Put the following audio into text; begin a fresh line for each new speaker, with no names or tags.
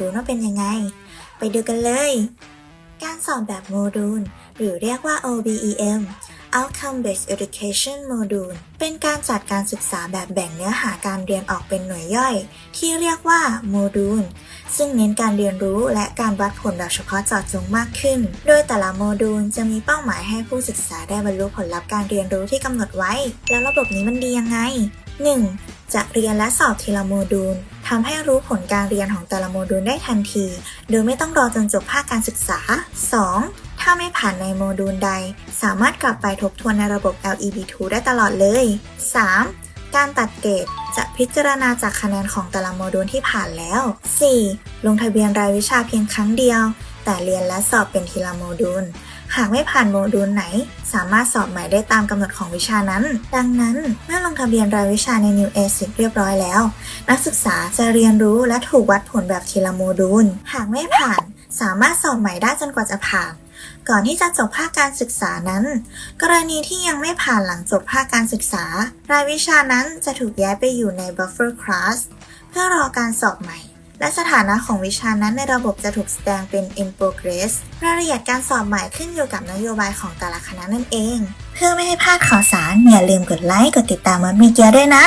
ดูลว่าเป็นยังไง ไปดูกันเลย การสอบแบบโมดูล หรือเรียกว่า OBEM Outcome Based Education Module เป็นการจัดการศึกษาแบบแบ่งเนื้อหาการเรียนออกเป็นหน่วยย่อย ที่เรียกว่าโมดูล ซึ่งเน้นการเรียนรู้และการวัดผลแบบเฉพาะเจาะจงมากขึ้น โดยแต่ละโมดูลจะมีเป้าหมายให้ผู้ศึกษาได้บรรลุผลลัพธ์การเรียนรู้ที่กำหนดไว้ แล้วระบบนี้มันดียังไง 1. จะเรียนและสอบทีละโมดูล ทำให้รู้ผลการเรียนของแต่ละโมดูลได้ทันที โดยไม่ต้องรอจนจบภาคการศึกษา 2. ถ้าไม่ผ่านในโมดูลใด สามารถกลับไปทบทวนในระบบ LEB2 ได้ตลอดเลย 3. การตัดเกรดจะพิจารณาจากคะแนนของแต่ละโมดูลที่ผ่านแล้ว 4. ลงทะเบียนรายวิชาเพียงครั้งเดียว แต่เรียนและสอบเป็นทีละโมดูล หากไม่ผ่านโมดูลไหน สามารถสอบใหม่ได้ตามกำหนดของวิชานั้น ดังนั้นเมื่อลงทะเบียนรายวิชาใน New A 10เรียบร้อยแล้ว นักศึกษาจะเรียนรู้และถูกวัดผลแบบทีละโมดูล หากไม่ผ่านสามารถสอบใหม่ได้จนกว่าจะผ่าน ก่อนที่จะจบภาคการศึกษานั้น กรณีที่ยังไม่ผ่านหลังจบภาคการศึกษา รายวิชานั้นจะถูกย้ายไปอยู่ใน buffer class เพื่อรอการสอบใหม่ และสถานะของวิชานั้นในระบบจะถูกแสดงเป็น in progress รายละเอียดการสอบใหม่ขึ้นอยู่กับนโยบายของแต่ละคณะนั่นเอง เพื่อไม่ให้พลาดข่าวสารอย่าลืมกดไลค์กดติดตามมันมีเกียร์ด้วยนะ